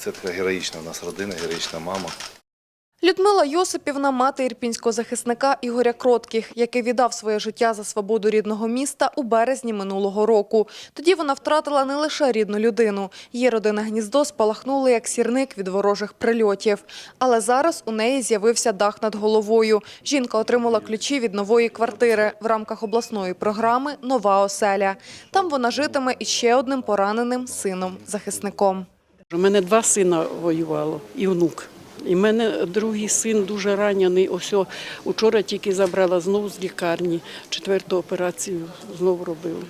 Це така героїчна в нас родина, героїчна мама. Людмила Йосипівна – мати ірпінського захисника Ігоря Кротких, який віддав своє життя за свободу рідного міста у березні минулого року. Тоді вона втратила не лише рідну людину. Її родинне гніздо спалахнуло як сірник від ворожих прильотів. Але зараз у неї з'явився дах над головою. Жінка отримала ключі від нової квартири в рамках обласної програми «Нова оселя». Там вона житиме із ще одним пораненим сином-захисником. У мене два сина воювало і внук. І в мене другий син дуже ранений. Ось учора тільки забрала знову з лікарні. Четверту операцію знову робили.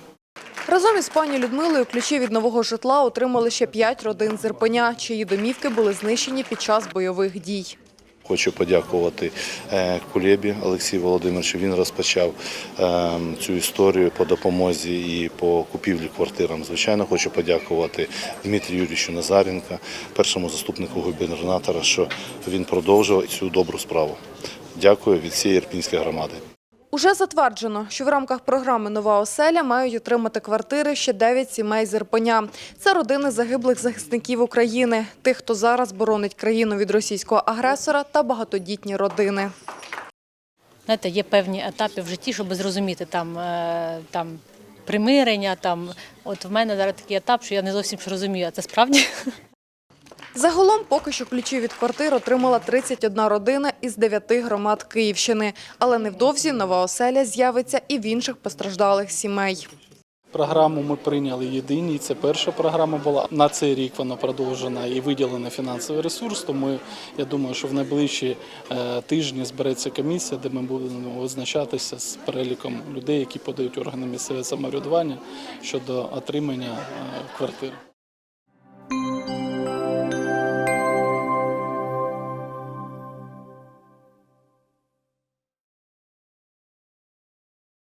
Разом із пані Людмилою ключі від нового житла отримали ще п'ять родин з Ірпеня, чиї домівки були знищені під час бойових дій. Хочу подякувати е, Кулєбі Олексію Володимировичу. Він розпочав е, цю історію по допомозі і по купівлі квартирам. Звичайно, хочу подякувати Дмитрію Юрійовичу Назаренко, першому заступнику губернатора, що він продовжував цю добру справу. Дякую від всієї Ірпінської громади. Уже затверджено, що в рамках програми «Нова оселя» мають отримати квартири ще 9 сімей з Ірпеня. Це родини загиблих захисників України, тих, хто зараз боронить країну від російського агресора та багатодітні родини. Знаєте, є певні етапи в житті, щоб зрозуміти там, е, там примирення. Там от в мене зараз такий етап, що я не зовсім розумію, а це справді. Загалом поки що ключі від квартир отримала 31 родина із 9 громад Київщини. Але невдовзі нова оселя з'явиться і в інших постраждалих сімей. Програму ми прийняли єдині. Це перша програма була. На цей рік вона продовжена і виділено фінансовий ресурс. Тому я думаю, що в найближчі е, тижні збереться комісія, де ми будемо визначатися з переліком людей, які подають органи місцевого самоврядування щодо отримання е, квартир.